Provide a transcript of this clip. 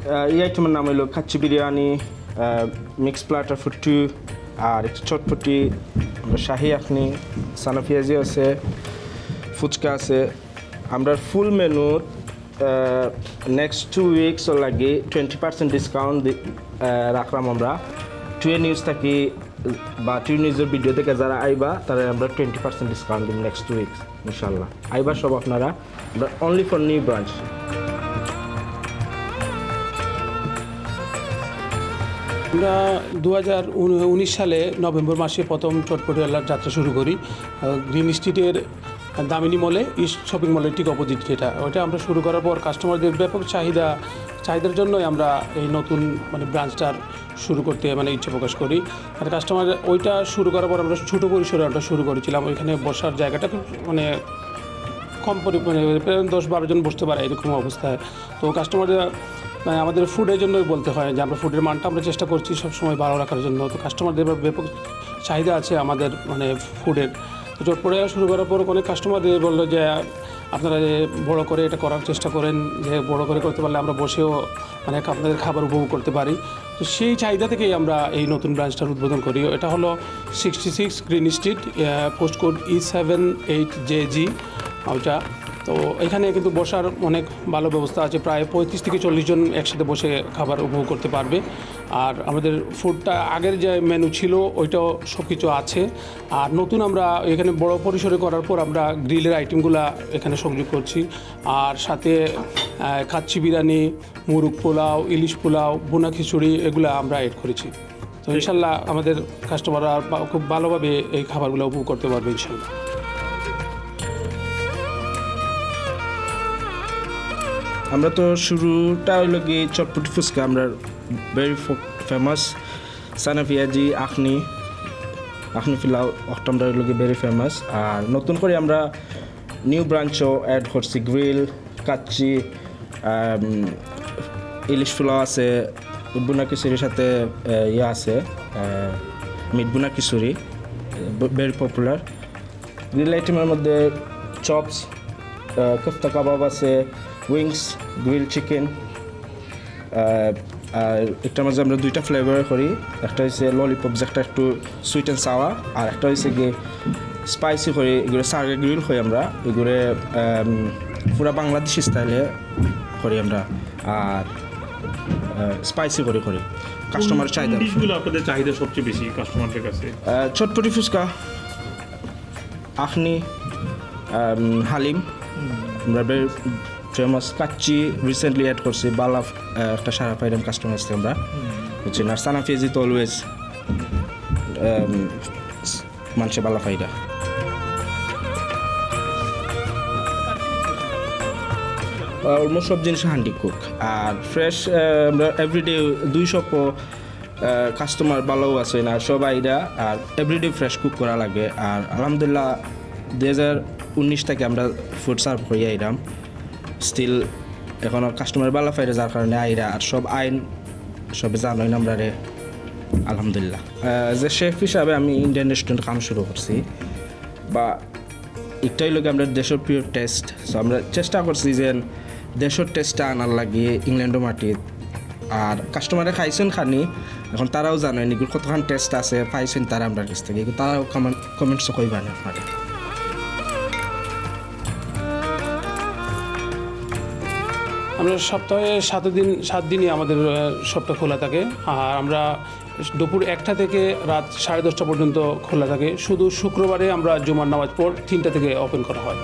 এই আইটেমের নাম হলো খাচ্চি বিরিয়ানি মিক্স প্লাটার ফুটু আর একটু চটপটি, শাহি আখনি সানা পেঁয়াজি আছে, ফুচকা আছে। আমরা ফুল মেনুর নেক্সট টু উইকস লাগে টোয়েন্টি পার্সেন্ট ডিসকাউন্ট রাখলাম আমরা। টুয়ে নিউজ থাকি, বা টু নিউজের ভিডিও থেকে যারা আইবা, তারা আমরা টোয়েন্টি পার্সেন্ট ডিসকাউন্ট দিন নেক্সট টু উইকস ইনশাল্লাহ আইবা সব আপনারা অনলি ফর নিউ ব্রাঞ্চ আমরা দু হাজার উনিশ সালে নভেম্বর মাসে প্রথম চটপটিওয়ালার যাত্রা শুরু করি। গ্রিন স্ট্রিটের দামিনী মলে, ইস্ট শপিং মলের ঠিক অপোজিট যেটা। ওইটা আমরা শুরু করার পর কাস্টমারদের ব্যাপক চাহিদা, চাহিদার জন্যই আমরা এই নতুন মানে ব্রাঞ্চটার শুরু করতে মানে ইচ্ছে প্রকাশ করি। আর কাস্টমার ওইটা শুরু করার পর আমরা ছোটো পরিসরে ওটা শুরু করেছিলাম। ওইখানে বসার জায়গাটা খুব মানে কম পরিমাণে দশ বারো জন বসতে পারে এরকম অবস্থায়। তো কাস্টমাররা মানে আমাদের ফুডের জন্যই বলতে হয় যে আমরা ফুডের মানটা আমরা চেষ্টা করছি সবসময় ভালো রাখার জন্য। তো কাস্টমারদের ব্যাপক চাহিদা আছে আমাদের মানে ফুডের তো চটপটে শুরু করার পর অনেক কাস্টমারদের বলল যে, আপনারা বড় করে এটা করার চেষ্টা করেন, যে বড় করে করতে পারলে আমরা বসেও মানে আপনাদের খাবার উপভোগ করতে পারি। তো সেই চাহিদা থেকেই আমরা এই নতুন ব্রাঞ্চটার উদ্বোধন করি। এটা হলো sixty six green street post code E seven eight J G ওইটা তো এখানে কিন্তু বসার অনেক ভালো ব্যবস্থা আছে। প্রায় পঁয়ত্রিশ থেকে চল্লিশ জন একসাথে বসে খাবার উপভোগ করতে পারবে। আর আমাদের ফুডটা আগের যে মেনু ছিল ওইটাও সব কিছু আছে। আর নতুন আমরা এখানে বড় পরিসরে করার পর আমরা গ্রিলের আইটেমগুলো এখানে সংযোগ করছি। আর সাথে খাচ্ছি বিরিয়ানি মুরগ পোলাও ইলিশ পোলাও বোনা খিচুড়ি এগুলো আমরা এড করেছি। তো ইনশাল্লাহ আমাদের কাস্টমাররা খুব ভালোভাবে এই খাবারগুলো উপভোগ করতে পারবে ইনশাল্লাহ। আমরা তো শুরুটা হইল কি চটপটি ফুচকা, আমরা ভেরি ফেমাস সানা পিয়াজি আখনি আখনি ফিলাও আমরা হইল কি ভেরি ফেমাস আর নতুন করে আমরা নিউ ব্রাঞ্চও অ্যাড করছি গ্রিল কাচ্চি ইলিশ ফুলাও আছে, বুনা খিচুড়ির সাথে ইয়ে আছে মিট বুনা খিচুড়ি ভেরি পপুলার গ্রিল আইটেমের মধ্যে চপস কোফতা কাবাব আছে উইংস গ্রিল চিকেন আর এটার মাঝে আমরা দুইটা ফ্লেভার করি। একটা হচ্ছে ললিপপ যেটা একটু সুইট অ্যান্ড সাওয়া আর একটা হচ্ছে গিয়ে স্পাইসি করি এগুলো সার্গে গ্রিল করি আমরা। এগুলো পুরা বাংলাদেশি স্টাইলে করি আমরা আর স্পাইসি করে করি। কাস্টমার চাহিদা ডিশগুলো আপনাদের চাহিদা সবচেয়ে বেশি কাস্টমারদের কাছে? চটপটি ফুচকা আখনি হালিম। আমরা ফেমাস কাচ্চি রিসেন্টলি অ্যাড করছি বালা একটা সারা পাইলাম কাস্টমার আসছে আমরা। বুঝছেন? আর সানা ফেজি তো অলওয়েজ মানুষের বালা ফাইদা। অলমোস্ট সব জিনিস হান্ডি কুক আর ফ্রেশ আমরা এভরিডে দুইশো কাস্টমার ভালোও আছে না সবাই এরা আর এভরিডে ফ্রেশ কুক করা লাগে। আর আলহামদুলিল্লাহ দু হাজার উনিশ থেকে আমরা ফুড সার্ভ করি আইরাম স্টিল এখনও কাস্টমার ভালো ফাইরে যার কারণে আইরা আর সব আইন, সবে জানোই না আমরা রে আলহামদুলিল্লাহ যে শেফ হিসাবে আমি ইন্ডিয়ান রেস্টুরেন্ট কাম শুরু করছি, বা একটাই লোক আমরা দেশের প্রিয় টেস্ট সো আমরা চেষ্টা করছি যে দেশের টেস্টটা আনার লাগিয়ে ইংল্যান্ডও মাটিত আর কাস্টমারে খাইছেন খানি, এখন তারাও জানে নিগুর কতখান টেস্ট আছে, পাইছেন তারা আমরা কাছ থেকে। তারাও কমেন্টসও কইবা না আমরা সপ্তাহে সাত দিন, সাত দিনই আমাদের সপ্তাহ খোলা থাকে। আর আমরা দুপুর একটা থেকে রাত সাড়ে দশটা পর্যন্ত খোলা থাকে। শুধু শুক্রবারে আমরা জুমার নামাজ পর তিনটা থেকে ওপেন করা হয়।